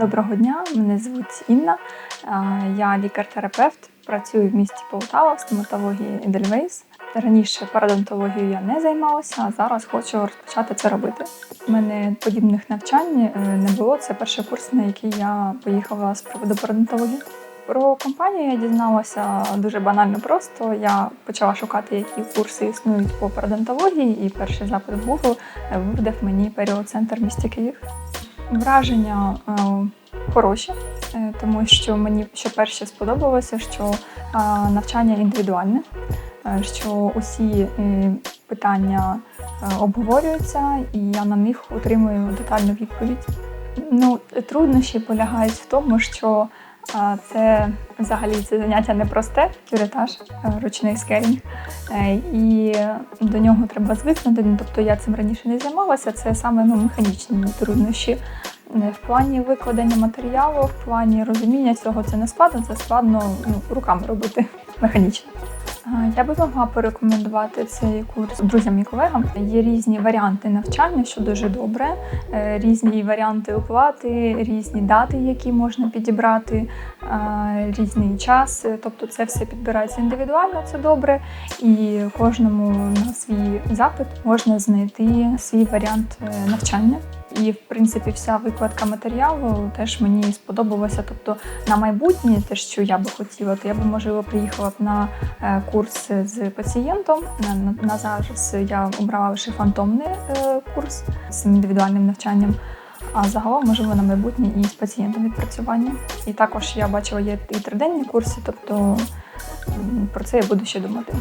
Доброго дня, мене звуть Інна. Я лікар-терапевт, працюю в місті Полтава в стоматології Edelweiss. Раніше парадонтологією я не займалася, а зараз хочу розпочати це робити. У мене подібних навчань е, не було. Це перший курс, на який я поїхала з приводу парадонтології. Про компанію я дізналася дуже банально просто. Я почала шукати, які курси існують по парадонтології, і перший запит в Google вивдав мені періоцентр місті Київ. Враження е, хороші, е, тому що мені ще перше сподобалося, що е, навчання індивідуальне, що усі питання обговорюються, і я на них отримую детальну відповідь. Ну, труднощі полягають в тому, що це взагалі це заняття непросте, кюретаж, е, ручний скелінг. Е, І до нього треба звикнути. Ну, Тобто я цим раніше не займалася. Це саме ну, механічні труднощі. Е, В плані викладення матеріалу, в плані розуміння цього це не складно, це складно ну, руками робити механічно. Я би могла порекомендувати цей курс друзям і колегам. Є різні варіанти навчання, що дуже добре, е, різні варіанти оплати, різні дати, які можна підібрати, різний час. Тобто це все підбирається індивідуально, це добре. І кожному на свій запит можна знайти свій варіант е, навчання. І, в принципі, вся викладка матеріалу теж мені сподобалося. Тобто на майбутнє, те, що я би хотіла, то я би можливо приїхала б на е, курс з пацієнтом. На, на, на зараз я обрала лише фантомний е, курс з індивідуальним навчанням. А загалом, можливо, на майбутнє і з пацієнтом відпрацювання. І також я бачила є і триденні курси, тобто про це я буду ще думати.